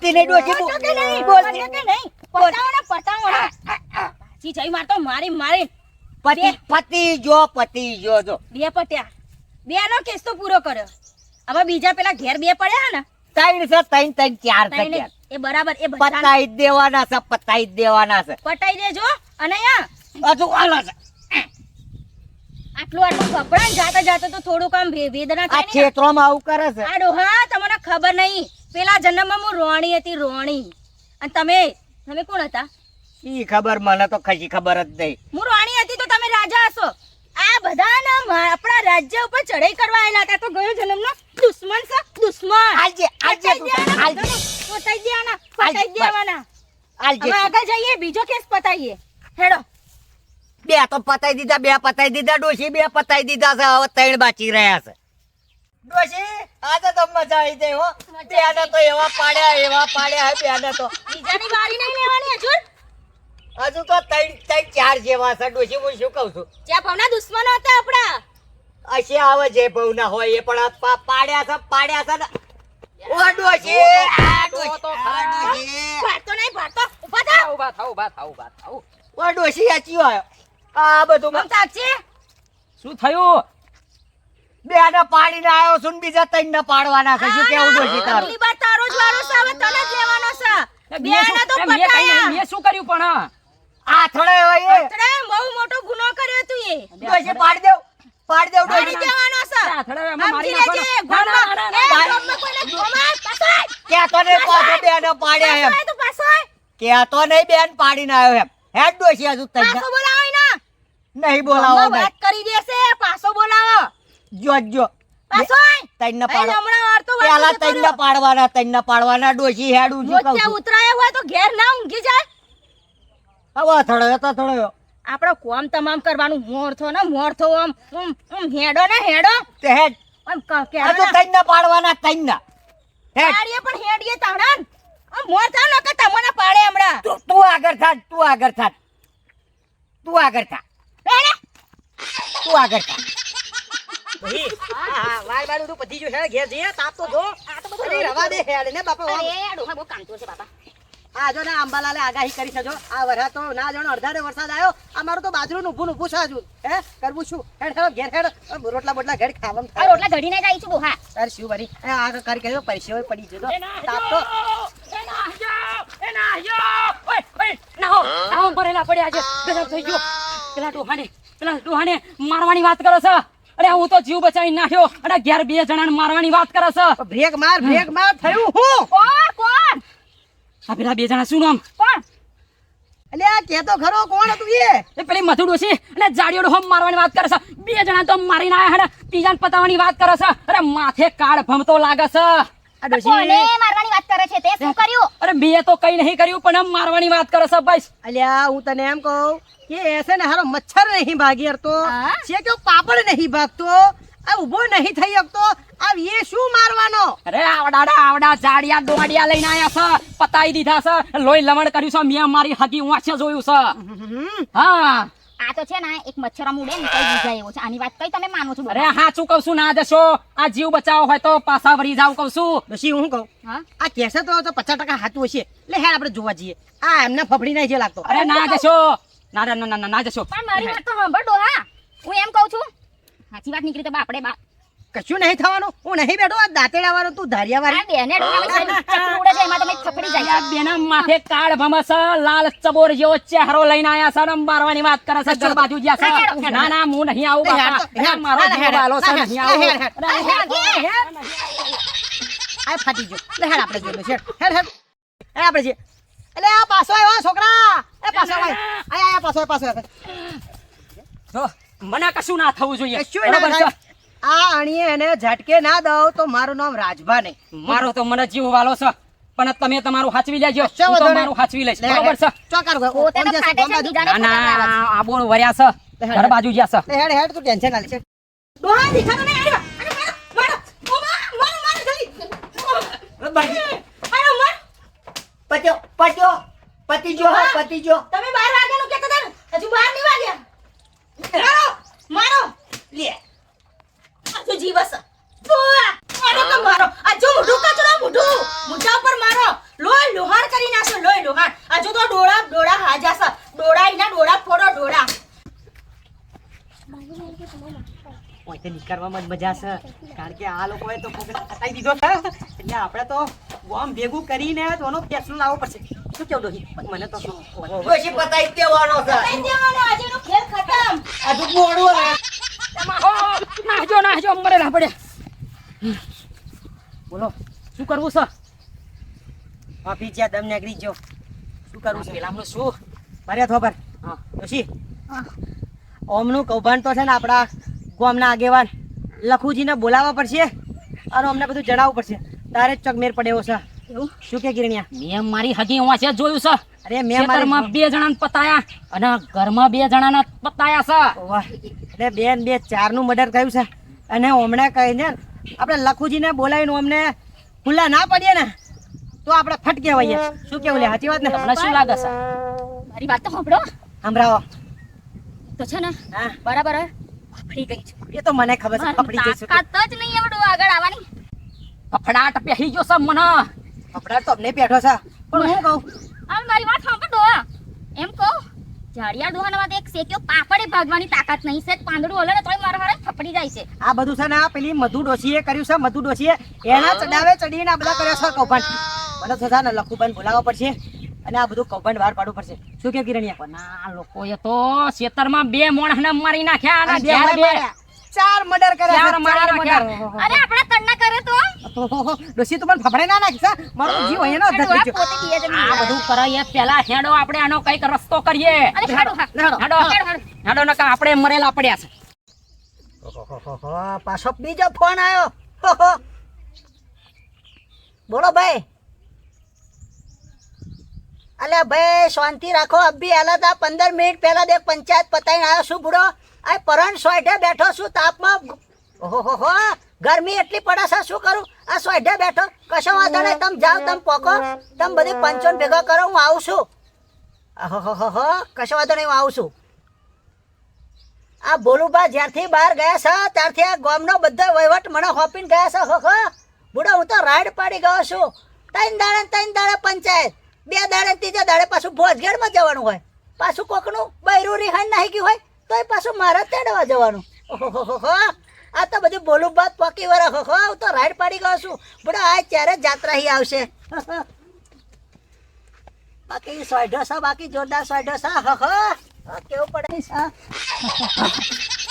બોલતી નહીં ડોશી બોલતી નહીં? બોલતી કે નહીં? પતાવો ને, પતાવો. પાછી જઈ માર તો મારી મારી. પતિ પતિ જો પતિ જો જો. બે પટ્યા. બે નો કેસ તો પૂરો કર્યો. હવે બીજા પેલા ઘેર બે પડ્યા ને? ત્રણ છે ત્રણ ત્રણ ચાર છે એ બરાબર એ પતાઈ દેવાના છે પતાઈ દેવાના છે. પટાઈ દેજો. અને અહીંયા હજુ આલા છે. આટલું આટલું કપડાં જાતા જાતા તો થોડુંક આમ વેદના થાય ને ક્ષેત્રોમાં આવું કરે છે. આ ડોહા તમને ખબર નહીં. પેલા જન્મમાં હું રોણી હતી રોણી. અને તમે તમે કોણ હતા? ઈ ખબર મને તો ખસી ખબર જ નહીં. હું રોણી હતી તો તમે રાજા હશો. આ બધા ના આપણા રાજ્ય ઉપર ચડાઈ કરવા આયેલા હતા. તો ગયો જન્મનો દુશ્મન છે દુશ્મન. આજે આજે પતાઈ દેવાના પતાઈ દેવાના હવે આગળ જઈએ બીજો કેસ પતાઈએ હેડો. બે તો પતાઈ દીધા બે પતાઈ દીધા ડોશી બે પતાઈ દીધા છે હવે ત્રણ બાકી રહ્યા છે. ડોશી આજે તો મજા આવી જાય હો. બેને તો એવા પાડ્યા એવા પાડ્યા હે બેને તો. બીજાની વારી નહીં લેવાની હજુ? હજુ તો ત્રણ ત્રણ ચાર જેવા છે ડોશી હું શું કહું છું? જ્યાં ભાવના દુશ્મનો હતા આપણા. અશે આવે જે ભવના હોય એ પણ પાડ્યા છે પાડ્યા છે ને. ઓ ડોશી આ ડોશી, આ ડોશી. ભાતો નહીં ભાતો ઊભા થા ઊભા થા ઊભા થા ઊભા થા ઓ ડોશી આ ચિયો આ બધું મમતા છે શું થયું? બે ને પાડીને આવ્યો છું ને બીજા ત્રણ ને પાડવાના છે. શું કેવું ડોશી તારું પહેલી વાર તારો જ વારો છે હવે તને જ લેવાનો છે. બે તો પટાયા. મેં શું કર્યું પણ આ થોડો હોય એ. અત્રે બહુ મોટો ગુનો કર્યો તું એ. ડોશી પાડી દેવ. પાડી દેવ પાડી ડોશી દેવાનો છે. આ થોડા એમાં મારી નાખવાનો. ના, કોઈને ગોમાં પાછળ. ક્યાં તો ને પાછો બેન પાડ્યા એમ. તું પાછળ. ક્યાં તો નહીં બેન પાડીને આવ્યો એમ. હેડ ડોશી આજુ તઈ પાછો બોલાવો ના નહીં બોલાવો વાત કરી દેશે પાછો બોલાવો. જો. પાડવાના પાડવાના ડોશી હેડું ઉતરાયા હોય તો ઘેર ના ઊંઘી જાય. હવે થોડો તો થોડો આપણે કોમ તમામ કરવાનું મોર ને મોર આમ આમ આમ હેડો ને હેડો. તે હેડ. આમ ક- હજુ કેરો ને. પાડવાના તઈ ને હેડ પણ હેડીએ તાણાન આમ મોર થાવ કે તમને પાડે હમણાં. તું- તું આગળ થા તું આગળ થા. તું આગળ થા. હેડે. તું આગળ થા અરે, ડોહા બહુ કામતું હશે બાપા. આ જો ને અંબાલાલે આગાહી કરી છે જો. આ વરસાદ તો ના જાણો અડધારે વરસાદ આવ્યો. અમારું તો બાજરીનું ઊભું ઊભું છે હજુ. હે કરવું શું? હેડ હેડ ઘેર હેડ. રોટલા બોટલા ઘેર ખાવાનું આ રોટલા ઘડીને જાય છું ડોહા. તારે શું ભરી આ કરી કર્યો પૈસા પડી જતો તાપ તો. નાહો ભરેલા પડ્યા છે. ગજબ થઈ ગયો. પેલા ડોહાને પેલા ડોહાને મારવાની વાત કરો છે. અરે હું તો જીવ બચાવી નાખ્યો. અરે ઘેર બે જણાને મારવાની વાત કરે છે. બ્રેક માર બ્રેક માર થયું હું. કોણ કોણ? આ પેલા બે જણા શું નામ? કોણ? એટલે આ કેતો ખરો કોણ હતું એ? એ પેલી મથુ છે. અને જાડિયો હમ મારવાની વાત કરે છે. બે જણા તો મારીને આયા હે ત્રીજાને પતાવવાની વાત કરે છે. અરે માથે કાળ ભમતો લાગે છે. આ ડોશી. મારવાની વાત કરે છે તે? શું કર્યું? અરે બે તો કઈ નહીં કર્યું પણ આમ મારવાની વાત કરે છે ભાઈ અલ્યા હું તને એમ કહું કે એસે ને હારો મચ્છર નહીં ભાગી હરતો. છે કે પાપડ નહીં ભાગતો? આ ઊભો નહીં થઈ શકતો. આ એ શું મારવાનો? અરે આવડાડા આવડા જાડિયા દોડિયા લઈને આયા છે પતાઈ દીધા છે. લોહી લવણ કર્યું છે મેં મારી હગી વાંચે જોયું છે. હા. આ તો છે ને એક મચ્છર ઉડે ને કઈ બીજા એવો છે. આની વાત કઈ તમે માનો છો અરે હા શું કહું છું? ના જશો. આ જીવ બચાવો હોય તો પાછા વળી જાવ કહું છું. ડોશી હું કહું? હા? આ કેસે તો તો પચાસ ટકા હાથું હશે. એટલે હેડ આપણે જોવા જઈએ. આ એમને ફફડી નહીં જે લાગતો. અરે ના જશો. ના ના ના ના ના જશો. પણ મારી વાત તો સાંભળો ડોહા. હું એમ કહું છું. સાચી વાત નીકળી તો બાપડે બા કશું નહીં થવાનું? હું નહીં બેઠો? આ દાંતેડા વાળો તું ધારિયા આ વાળી બેને ડોહા મેં ચકલું ઉડે છે એમાં તમે થપડી જાય. બેના માથે કાળ ભમસ લાલ ચબોર જેવો ચહેરો લઈને આયા સર મારવાની વાત કરે છે ઘર બાજુ જ્યાં સર ના ના હું નહીં આવું બાપા. મારો વાલો છે નહીં આવું. આ ફાટી ગયો. લે હેડ આપણે જોઈએ. છે હેડ હેડ. એ આપણે જઈએ. એટલે આ પાછો આવ્યો છોકરા. એ પાછો આવ્યો. આયા આયા પાછો પાછો જો, મને કશું ના થવું જોઈએ. કશું ના બરાબર છે? આ અણીએ એને ઝટકે ના દઉં તો મારું નામ રાજભા નહીં મારો તો મને જીવ વાલો છે પણ તમે તમારું હાચવી લેજો. હું તો મારું હાચવી લઈશ બરોબર છે? ચોકાર ના ના આ બોલ વર્યા છે ઘર બાજુ જ્યાં છે. હેડ હેડ તું ટેન્શન ના લે છે ડોહા દેખાતો નહીં આડવા. આને મારો, મારો. મારો, મારો, જલ્દી. આનો માર. પત્યો પત્યો પતિ જો પતિ જો તમે બાર વાગ્યાનું કહેતા હતા હજુ બાર નહીં વાગ્યા. મારો મારો. લે. હજુ જીવસ મારો તો મારો. આ જો મોઢું કચરો મોઢું. મોઢા ઉપર મારો. લો નાખશો લોહી લો હા હજુ તો ડોળા ડોળા હાજા છે. ડોળા એના ડોળા ફોડો ડોળા. ઓય તે નીકળવામાં મજા છે. કારણ કે આ લોકોએ તો હટાવી દીધો છે. એટલે આપણે તો ગોમ ભેગું કરીને તોનો ફેસલો લાવવો પડશે. શું કેવું ડોહી? મને તો શું? પતાઈ દેવાનો છે. કઈ દેવાનો. આજનો ખેલ ખતમ. હજુ મોડું હવે એમાં હો, નાહજો નાહજો મરેલા પડ્યા. બોલો શું કરવું છે? ઓફિસ જ્યાં દમ નીકળી જો. શું કરવું છે? પેલા શું? મર્યા ખબર હા. પછી ઓમનું કૌભાંડ તો છે ને આપણા ગોમના આગેવાન. લખુજીને બોલાવવા પડશે અને અમને બધું જણાવવું પડશે. તારે જ ચકમેર પડે એવો છે. એવું? શું કે કિરણિયા? મેં મારી હજી હું છે જોયું છે. અરે મેં બે જણાને પતાયા અને ઘરમાં બે જણાને પતાયા છે. વાહ. એટલે બેન બે ચારનું મર્ડર કર્યું છે. અને હમણે કહીને આપણે લખુજીને બોલાવીને અમને ખુલ્લા ના પડીએ ને તો આપણે ફટ કહેવાઈએ. શું કેવું લે? સાચી વાત ને? તમને શું લાગે છે? મારી વાત તો સાંભળો. સંભળાવો તો છે ને હા. બરાબર ફફડી ગઈ છે. એ તો મને ખબર છે પકડી જઈશું તાકાત જ નહીં આવડું આગળ આવવાની. ફફડાટ પહેરી ગયો છે મને. તો અમને બેઠો છે. પણ હું કહું? હવે મારી વાત સાંભળ. એમ કહું જાડિયા ડોહાના એક શેક્યો પાપડે ભાગવાની તાકાત નહીં છે. પાંદડું હલે ને તોય મારા હારે ફફડી જાય છે. આ બધું છે ને આ પેલી મધુ ડોશીએ કર્યું છે મધુ ડોશીએ એના ચડાવે ચડીને આ બધા કર્યા છે કૌભાંડ. મને તો છે ને લખુબન બોલાવવા પડશે અને આ બધું કૌભાંડ બહાર પાડવું પડશે. શું કે કિરણિયા? પણ આ લોકોએ તો ખેતરમાં બે મોણસને મારી નાખ્યા અને બે. ચાર મર્ડર કર્યા ચાર મર્ડર. અરે આપણા તન્ના કરે તો? ડોશી તું મને ફફડે ના નાખીશ હા? મારો જીવ અહીંયા નો ગયો. જમી આ બધું કરાઈએ પેલા હેડો આપણે આનો કંઈક રસ્તો કરીએ. હાડો. હા. હેડો. હેડો નકા આપણે મરેલા પડ્યા છે. પાછો બીજો ફોન આવ્યો બોલો ભાઈ. અલ્યા ભાઈ શાંતિ રાખો અભી હાલત આ પંદર મિનિટ પહેલા દેખ પંચાયત પતાઈને આવ્યો છું બુડો. આ પરણ સોયઢે બેઠો છું તાપમાં. ઓહોહો ગરમી એટલી પડે છે, શું કરું? આ સોયઢે બેઠો. કશો વાંધો નહીં, તમે જાઓ, તમે પોકો. તમે બધી પંચોન ભેગા કરો, હું આવું છું. હો કશો વાંધો નહીં, હું આવું છું. આ ભોલુભા જ્યારથી બહાર ગયા છે, ત્યારથી આ ગામનો બધો વહીવટ મને હોપીને ગયા છે, હો હો. બુડો, હું તો રાઈડ પાડી ગયો છું. ત્રણ દાડે ત્રણ દાડે પંચાયત. બે દાડે ત્રીજા દાડે પાછું ભોજગેડમાં જવાનું હોય. પાછું કોકનું બૈરું રિહાણ નાહી ગયું હોય, તોય પાછું મારે તેડવા જવાનું. ઓહોહોહો. આ તો બધું બોલું બાદ પકી વરા હો હું તો રાઈડ પાડી ગયો છું. બુડો આ ત્યારે જાત્રા હી આવશે? બાકી સોયઢો સા બાકી જોરદાર સોયઢો સા હો હો. કેવું પડે? સા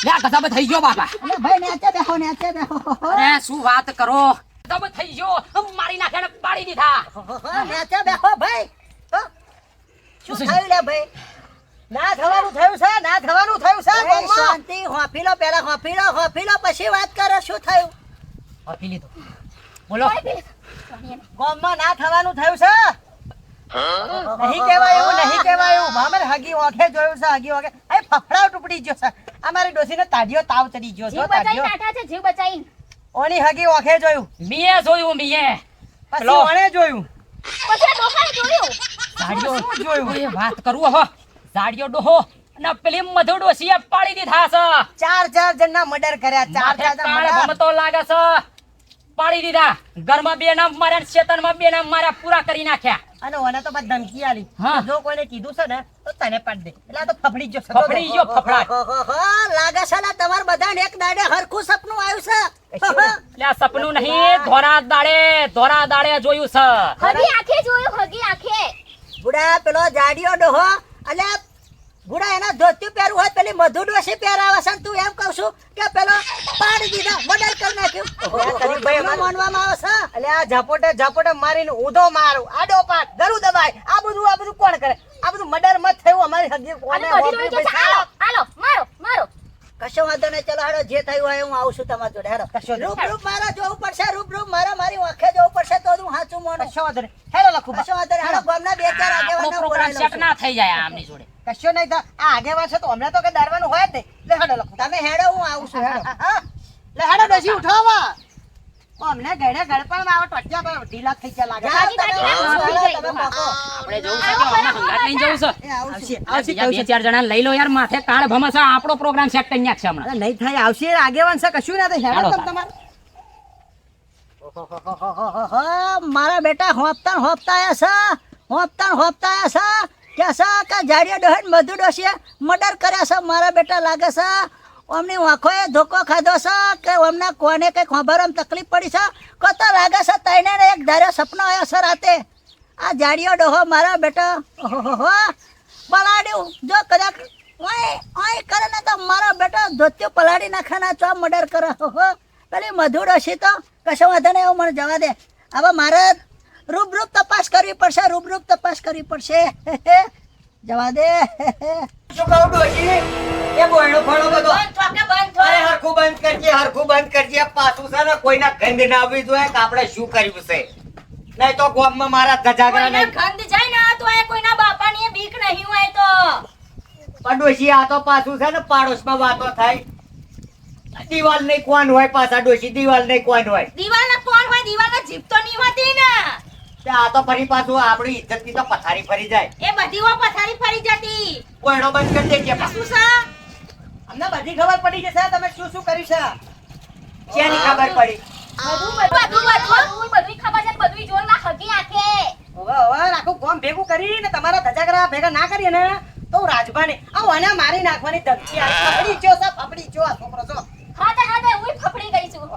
લે આ થઈ ગયો બાપા. અરે ભાઈ નેચે બેહો નેચે બેહો અરે શું વાત કરો? ગધાબો થઈ ગયો. મારી નાખ્યા ને પાડી દીધા. નેચે બેહો ભાઈ. શું શું? થયું લે ભાઈ? ના થવાનું થયું છે ના થવાનું થયું છે શાંતિ હોફી લો પેલા હોફી લો હોફી લો પછી વાત કરો શું થયું? હોફી લીધો. બોલો. ગામમાં ના થવાનું થયું છે? નહીં કહેવાય એવું નહીં કહેવાય એવું. મામે હગી ઓખે જોયું છે હગી ઓખે એ ફફડાવ ટુકડી ગયો છે. અમારી ડોસીને તાડિયો તાવ ચડી ગયો છે તાડિયો છે જીવ બચાઈ. ઓની હગી ઓખે જોયું. મીએ જોયું મીએ. પછી ઓણે જોયું. પછી આ જોયું? ઝાડિયો જોયું? એ વાત કરું હવે ઝાડિયો ડોહો અને પેલી મધુ ડોસીએ પાડી દીધા છે. ચાર ચાર જણના મર્ડર કર્યા ચાર ચાર જણ જણના લાગે છે. પાડી દીધા. ઘરમાં બે નામ માર્યા ને શેતરમાં બે નામ માર્યા પૂરા કરી નાખ્યા. અને ઓને તો બસ ધમકી આલી. જો કોઈને કીધું છે ને તો તને પાડ દે. એટલે આ તો ફફડી જો ફફડી જો ફફડા લાગે છે ને તમાર બધાને એક દાડે હરખું સપનું આવ્યું છે. એટલે આ સપનું નહીં ધોરા દાડે ધોરા દાડે જોયું છે. હગી આંખે જોયું હગી આંખે. બુડા પેલો જાડિયો ડોહો અલ્યા બુડા એના ધોત્યું પહેરવું હોય પેલી મધુ ડોસી પહેરાવે છે તું એમ કહું છું કે પેલો પાડી દીધા મર્ડર કરી નાખ્યું. માનવામાં આવે છે. એટલે આ ઝાપોટે ઝાપોટે મારીને ઊંધો મારું આડો પાટ ગરું દબાય આ બધું આ બધું કોણ કરે? આ બધું મર્ડર મત થયું અમારી હજી કોને હાલો હાલો મારો મારો. કશો વાંધો નહીં ચલો હેડો જે થયું હોય હું આવું છું તમારા જોડે. હેડો કશો રૂપ રૂપ મારા જોવું પડશે રૂપ રૂપ મારા મારી આંખે જોવું પડશે તો હું સાચું માનું. કશો વાંધો નહીં. હેડો લખું કશો વાંધો નહીં. હેડો ગામના બે ચાર છું. ના થઈ જાય આમની જોડે. કશો નહીં તો આ આગેવાન છે તો હમણાં તો કે ડરવાનું હોય જ નહીં લે હેડો લખું તમે હેડો હું આવું છું હેડો લે હેડો ઉઠાવા અમને ગળે ગળપણ આવો ટોટિયા પર ઢીલા થઈ ગયા લાગે. આપણે જવું છે કે અમને હંગાત લઈને જવું છે. આવશે આવશે બે ચાર જણા લઈ લો યાર માથે કાળ ભમસા આપણો પ્રોગ્રામ સેટ કરી નાખશે હમણાં નહીં થાય આવશે આગેવાન છે કશું ના થાય હેડો તમે તમ તમારે મારા બેટા હોપતા હોપતા આયા છે હોપતા હોપતા આયા છે કે છે કે જાડિયા ડોહે ને મધુ ડોશીએ મર્ડર કર્યા છે મારા બેટા લાગે છે અમની આંખોએ ધોકો ખાધો છે કે અમને કોને કંઈક ખબર તકલીફ પડી છે કતો લાગે છે તઈને એક ધારે સપનો આવ્યો છે રાતે? આ જાડિયો ડોહો મારા બેટા, ઓહો પલાડ્યું જો કદાચ ઓય ઓય કરે ને તો મારો બેટો ધોત્યું પલાડી નાખાના ચો મર્ડર કરે. ઓહો પેલી મધુ ડોશી તો કશો વાંધો નહીં એવું મને જવા દે. હવે મારે રૂબરૂપ તપાસ કરવી પડશે રૂબરૂપ તપાસ કરવી પડશે. જવા દે. શું કહું ડોશી એ બોયણો ફાણો બધો. બંધ થો કે બંધ થો? અરે હરખું બંધ કરજે હરખું બંધ કરજે. પાછું છે ને કોઈના ગંધ ના આવવી જોઈએ કે આપણે શું કર્યું છે. નહીં તો ગામમાં મારા ધજાગરા નહીં ગંધ જાય ને તો એ કોઈના બાપાની બીક નહીં હોય તો. પણ ડોશી આ તો પાછું છે ને પાડોશમાં વાતો થાય. દિવાલ નહીં કોણ હોય પાછા ડોશી દિવાલ નહીં કોણ હોય. દિવાલના કોણ હોય? દિવાલના જીપ તો નહીં હોતી ને. આ તો ફરી પાછું આપણી ઇજ્જતની તો પથારી ફરી જાય. એ બધી ઓ પથારી ફરી જતી. કોયડો બંધ કરી દેજે આ શું છે? અમને બધી ખબર પડી જશે તમે શું શું કર્યું છે? ક્યાંની ખબર પડી? બધું બધું બધું બધું ખબર છે બધું જોરમાં હગી આખે. હવે હવે આખું ગામ ભેગું કરીને તમારા ધજાગરા ભેગા ના કરીએ ને તો રાજભાને આ વાના મારી નાખવાની ધમકી આ ફફડી જો છે ફફડી જો આ છોકરો છો. હા તે હા તે હું ફફડી ગઈ છું.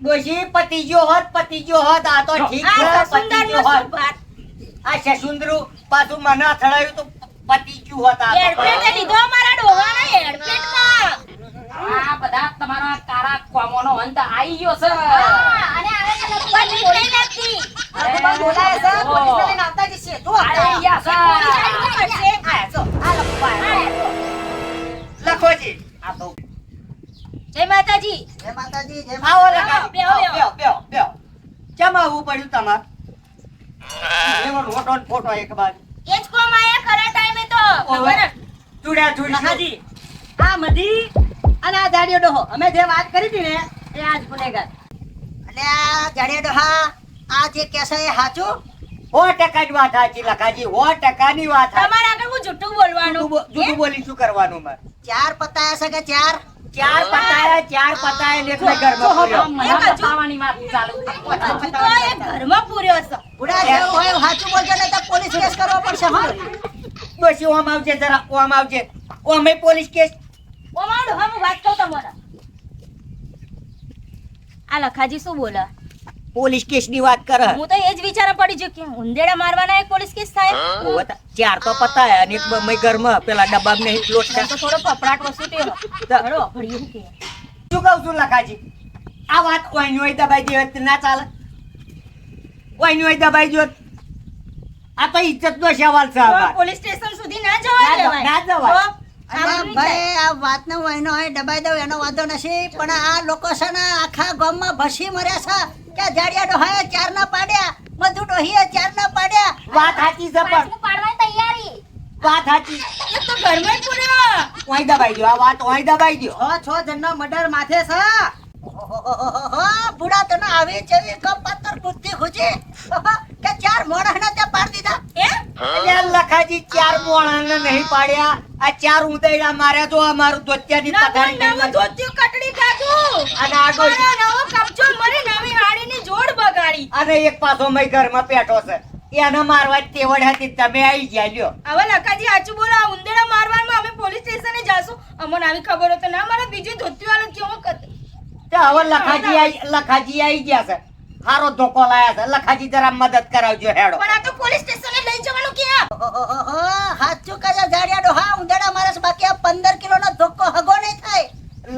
ડોશી પતિ જો હોત પતિ જો હોત આ તો ઠીક છે આ પતિ જો હોત. આ શશુંદરું પાછું મને અથડાયું તો પતિ ગયું હોત આ એરપેટ લીધો મારા ડોહાના એરપેટમાં આ બધા તમારા કારા કોમોનો અંત આવી ગયો છે. અને આવે છે લગભગ બોલી નથી આ તો બોલાય છે પોલીસને લઈને આવતા જ છે જો આવી ગયા છે. આ જો લખવા લખોજી આ તો. જય માતાજી. જય માતાજી જય આવો. લખાજી બેહો, બેહો. બેહો. બેહો કેમ આવવું પડ્યું તમાર? એવો ફોટો ને ફોટો એક બાજુ. એ જ કોમ આયા ખરા ટાઈમે તો. ખબર ચૂડ્યા ચૂડ્યા. આ મધી અને આ જાડિયો ડોહો. અમે જે વાત કરી હતી ને એ આજ ગુનેગાર. અને આ જાડિયો ડોહા આ જે કેસે એ સાચું? સો ટકાની વાત સાચી લખાજી સો ટકાની વાત સાચી. આગળ હું જૂઠું બોલવાનું? જૂઠું બોલી શું કરવાનું મારે ચાર પતાયા છે કે ચાર? ચાર પતાયા ચાર પતાયા ને એટલે ઘરમાં પૂર્યો. બતાવવાની વાત ચાલુ હજુ તો એ ઘરમાં પૂર્યો છે. બુડા જે હોય સાચું બોલજો ને તો પોલીસ કેસ કરવો પડશે હો. ડોશી ઓમ આવજે જરા ઓમ આવજે. ઓમે પોલીસ કેસ. ઓમાડો હા હું વાત કહું તમારા. આ લખાજી શું બોલે? પોલીસ કેસની વાત કરે. હું તો એ જ વિચાર પડી ગયો કે ઉંદેડા મારવાના એક પોલીસ કેસ થાય. ચાર તો પતાયા અને એક બમ્બઈ ઘરમાં. પેલા ડબ્બા નહીં લોટ તો થોડો પપડાટ વસ્તુ તે હળો ભળ્યું કે શું કહું છું લખાજી? આ વાત કોઈ નોય દબાઈ દે તો ના ચાલે. કોઈ નોય દબાઈ જો આ તો ઇજ્જત નો સવાલ છે આ પોલીસ સ્ટેશન સુધી ના જવાય ના ના જવાય. ભાઈ આ વાતનો વહીનો હોય દબાઈ દઉં એનો વાંધો નથી પણ આ લોકો છે ને આખા ગામમાં ભસી મર્યા છે. કે જાડિયા ડોહાએ ચાર ના પાડ્યા મધુ ડોહીએ ચાર ના પાડ્યા. વાત સાચી છે પણ. પાડવાની તૈયારી. વાત સાચી. એ તો ઘરમાં જ પૂર્યો ઓય દબાઈ દો આ વાત ઓય દબાઈ દો છ છો જન્નો મર્ડર માથે છે. બુડા તને આવી જેવી કમ પત્તર બુદ્ધિ ખુજી કે ચાર મોણસને તે પાડ દીધા? એ લખાજી ચાર મોણાને નહીં પાડ્યા. આ ચાર ઉદયડા માર્યા તો અમારું ધોતિયાની ના પથારી ધોતિયું કટડી કાઢું. અને આ નવો કબજો મરી નવી બગાડી અને એક પાછો મય ઘરમાં પેઠો છે. એને મારવા તેવડ હતી. તમે આવી ગયા લ્યો. હવે લખાજી સાચું બોલો આ ઉંદેડા મારવામાં અમે પોલીસ સ્ટેશને જાશું. અમને આવી ખબર તો ના મારે બીજું ધોતી વાળું કેવો કત તે હવે લખાજી આઈ લખાજી આવી ગયા છે. હારો ધોકો લાયા છે. લખાજી જરા મદદ કરાવજો હેડો. પણ આ તો પોલીસ સ્ટેશને લઈ જવાનું કે હાચું કહે છે હા ડોહા મારસ બાકી આ પંદર કિલોનો ધોકો હગો નહીં થાય.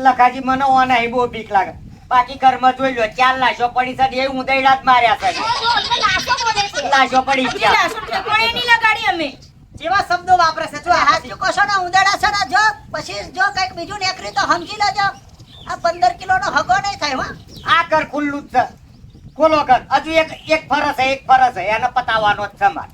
લખાજી મને ઓના બહુ બીક લાગે. બાકી ઘરમાં જોઈ લો ચાર લાશો પડી છે એ ઉદયડા જ માર્યા છે. લાશો પડી છે. લગાડી અમે. જેવા શબ્દો વાપરે છે જો હાચું કહો છો ને ઉંદરડા છે ને જો પછી જો કંઈક બીજું નીકળ્યું તો સમજી લેજો. આ પંદર કિલોનો હગો નહીં થાય હો. આ ઘર ખુલ્લું જ છે. ખોલો ઘર. હજુ એક એક ફરસ છે એક ફરસ છે. એને પતાવવાનો જ છે મારે.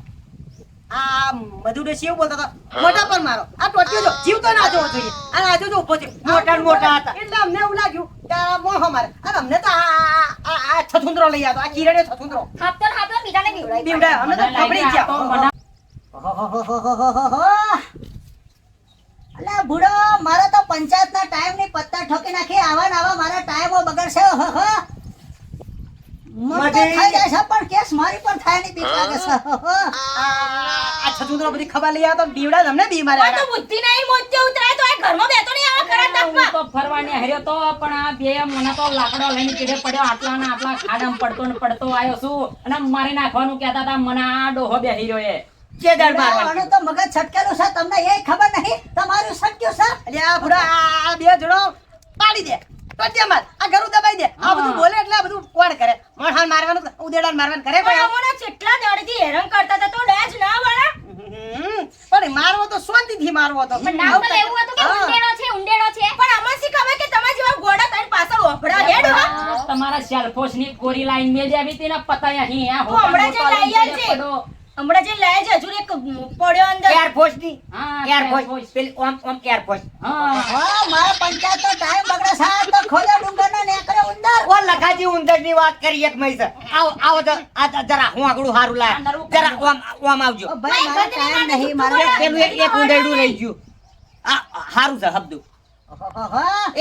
આ મધુ ડોશી શિવ બોલતો મોટા પર મારો. આ ટોટ્યો જો જીવતો ના જોવો જોઈએ. આ આજુ જો ઊભો છે. મોટા ને મોટા હતા. એટલે અમને એવું લાગ્યું મોહો મારે અને અમને તો આ આ- લઈ આવ્યો આ કિરણે ને બીજાને બીવડાવી બીવડાયો. અમને તો મને ખબરી લાગ્યા ગયા. અલા બુડો મારો તો પંચાયતના ટાઈમની પત્તા ઠોકી નાખી. આવા ને આવા મારા ટાઈમો બગડશે. આવતો હું. મારી નાખવાનું કેતા હતા મને આ ડોહો બેહી રહ્યો એ. જે દર મારવાનું આનું તો મગજ છટકેલું છે તમને એ ખબર નહીં? તમારું છટક્યું છે? આ બે જણો પાડી દે. પટ્યા માર આ ઘરું દબાઈ દે. આ બધું બોલે એટલે આ બધું કોણ કરે? મોઢાને મારવાનું ઉદેડાને મારવાનું કરે પણ અમોને કેટલા દાડથી હેરાન કરતા હતા તો ડેજ ના વાળા. પણ મારવો તો શાંતિથી મારવો તો. પણ નામ તો એવું હતું કે ઉંડેડો છે ઉંડેડો છે? પણ અમને શી ખબર કે તમારા જેવા ગોડા તઈને પાછળ ઓભળા હેડ હો તમારા સેલ્ફોસની કોરી લાઈન મેં જે આવી તેના પતાય અહીં આ હમણાં જે હોટલ લઈ મોટો આવજે. પડો. હમણાં જે લાય છે હજુ એક પડ્યો અંદર. એરફોર્સની? હા, એરફોર્સ. પેલી ઓમ ઓમ એરફોર્સ હા. હા મારા પંચાયત તો ટાઈમ બગડે સાહેબ તો ખોલે ડુંગર નો નેકરે ઉંદર. ઓ લખાજી ઉંદરની વાત કરી એક મહિસ આવો આવો તો આ જરા હું આગળ હારું લાય. જરા ઓમ ઓમ આવજો. ભાઈ મારા ટાઈમ નહીં મારો પેલું એક એક ઉંદરડું રહી ગયું. આ હારું છે હબદુ.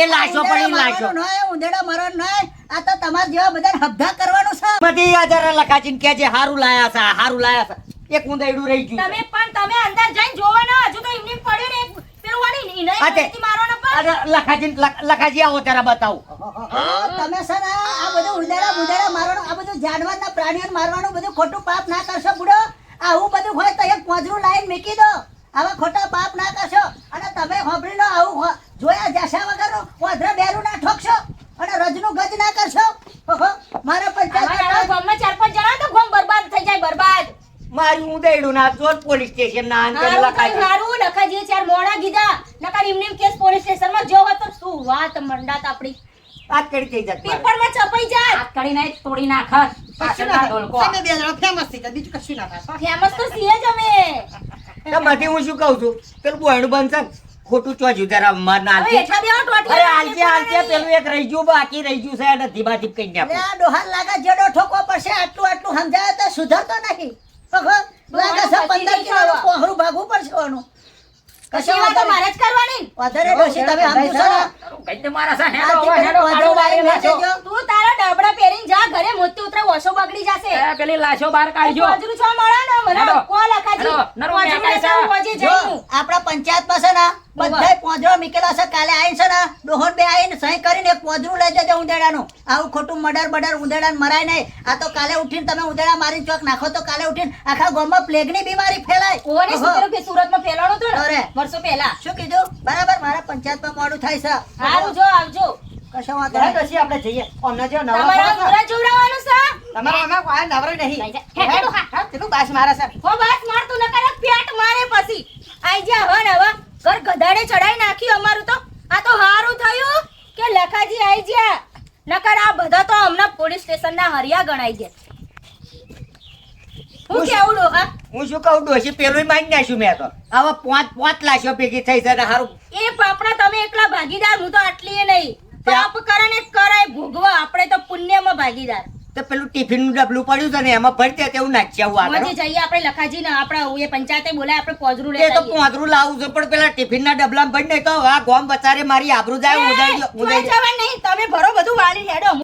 એ લાશો પડી લાશો. ઉંદેડા મરો નહીં આ તો તમારા જેવા બધા હબધા કરવાનું છે. બધી આ જરા લખાજીને કહેજે હારું લાયા છે હારું લાયા છે. એક ઉંદરડું રહી ગયું તમે પણ તમે અંદર જઈને જોવો ને હજુ તો એમની પડ્યો ને પેલું વાળી મારવાનો પણ. અરે લખાજી લખાજી આવો તારા બતાવું. તમે છે ને આ બધું ઉંદેડા બુદેડા મારવાનું આ બધું જાનવરના પ્રાણીઓને મારવાનું બધું ખોટું પાપ ના કરશો બુડો. આવું બધું હોય તો એક પોજરું લાઈન મૂકી દો. આવા ખોટા પાપ ના કરશો. અને તમે હોભળી લો આવું જોયા જશા વગર વાંદરા બેરું ના ઠોકશો અને રજનું ગજ ના કરશો. મારો મારા પંચાયત ગામમાં ચાર પાંચ જણા તો ગામ બરબાદ થઈ જાય બરબાદ. મારું ઉદયડું ના જોર પોલીસ સ્ટેશન ના અંતર લખાય મારું લખાજી હારું ચાર મોડા કીધા. નકર એમને કેસ પોલીસ સ્ટેશનમાં જો હોત તો શું વાત મંડાત આપડી. આ કરી થઈ જત પેપરમાં છપાઈ જાય. હાથ કરીને જ તોડી નાખત. પાછળના ઢોલકો. તમે બે જણા ફેમસ થઈ જાય બીજું કશું ના થાય. ફેમસ તો સીએ જ અમે. તો બધી હું શું કહું છું? પેલું બોયડું બનશે ખોટું ચોજ્યું જરા માર ના અરે હાલજે હાલજે પેલું એક રહી ગયું બાકી રહી ગયું છે અને ધીમા ધીમ કઈ નાખો આ ડોહાન લાગે જેડો ઠોકવો પડશે આટલું આટલું સમજાય તો સુધરતો નહીં. ઓહો, લાગે છે પંદર કિલોનું પહોળું ભાગવું પડશે આનું. કશી વાતો મારે જ કરવાની. વાંધો ડોશી, તમે સમજો છો ને? કઈ તો મારા સા હેડો હેડો પેલું બારી લાવીને લાશો. બેસી તું તારા ડાબડા પહેરીને જા ઘરે મોતી ઉતરે ઓછો બગડી જશે. પેલી લાશો બહાર કાઢજો. બાજરું છો મળે ને મને હેડો. પંચાયત પાસે ના બધા પોંજરો મૂકેલા છે કાલે આવીને છે ને ડોહોન બે આવીને સહી કરીને એક પોંજરું લઈ જજો ઉંદેડાનું આવું ખોટું મર્ડર બડર ઉંદેડાને મરાય નહીં. આ તો કાલે ઉઠીને તમે ઉંદેડા મારીને ચોક નાખો તો કાલે ઉઠીને આખા ગામમાં પ્લેગની બીમારી ફેલાય. ઓને શું કે સુરતમાં ફેલાણો તો અરે. વર્ષો પહેલા. શું કીધું? બરાબર મારા પંચાયતમાં મોડું થાય છે. સારું જો આવજો. કશો વાંધો નહીં ડોશી, આપણે જઈએ. અમને જો નવરો તમારા પડે જોવડાવવાનું છે? છે. તમારો કોઈ નવરો નહીં. હે, હેડો, હા. હા, બાસ મારે છે? હો બસ મારતું ન કરે પેટ મારે પછી. આઈ જા હો ને હવે. ઘર ગધાડે ચડાઈ નાખ્યું અમારું તો. આ તો હારું થયું કે લખાજી આઈ જા નકર આ બધા તો હમણાં પોલીસ સ્ટેશન ના હરિયા ગણાઈ ગયા. હું કેવું ડોહા હું? શું કહું? ડોશી પેલું મારી નાખ્યું મેં તો. હવે પાંચ પાંચ લાશો ભેગી થઈ છે ને હારું. એ પાપડા તમે એકલા ભાગીદાર હું તો આટલી નહીં. પાપ કરે ને કરાય ભોગવા. આપણે તો પુણ્યમાં ભાગીદાર. તો પેલું ટિફિનનું ડબલું પડ્યું છે ને એમાં ભરી દે તેવું નાખી આવું આગળ. જઈએ આપણે લખાજી ને આપણે એ પંચાયતે બોલાય આપણે પોજરું એ તો પોંદરું લાવું છું પણ પેલા ટિફિન ના ડબલા ભરી ને કહો આ ગોમ બચારે મારી આબરૂ જાય. ઉદાઈ એ, જોઈ નહીં તમે ભરો બધું વાળી હેડો.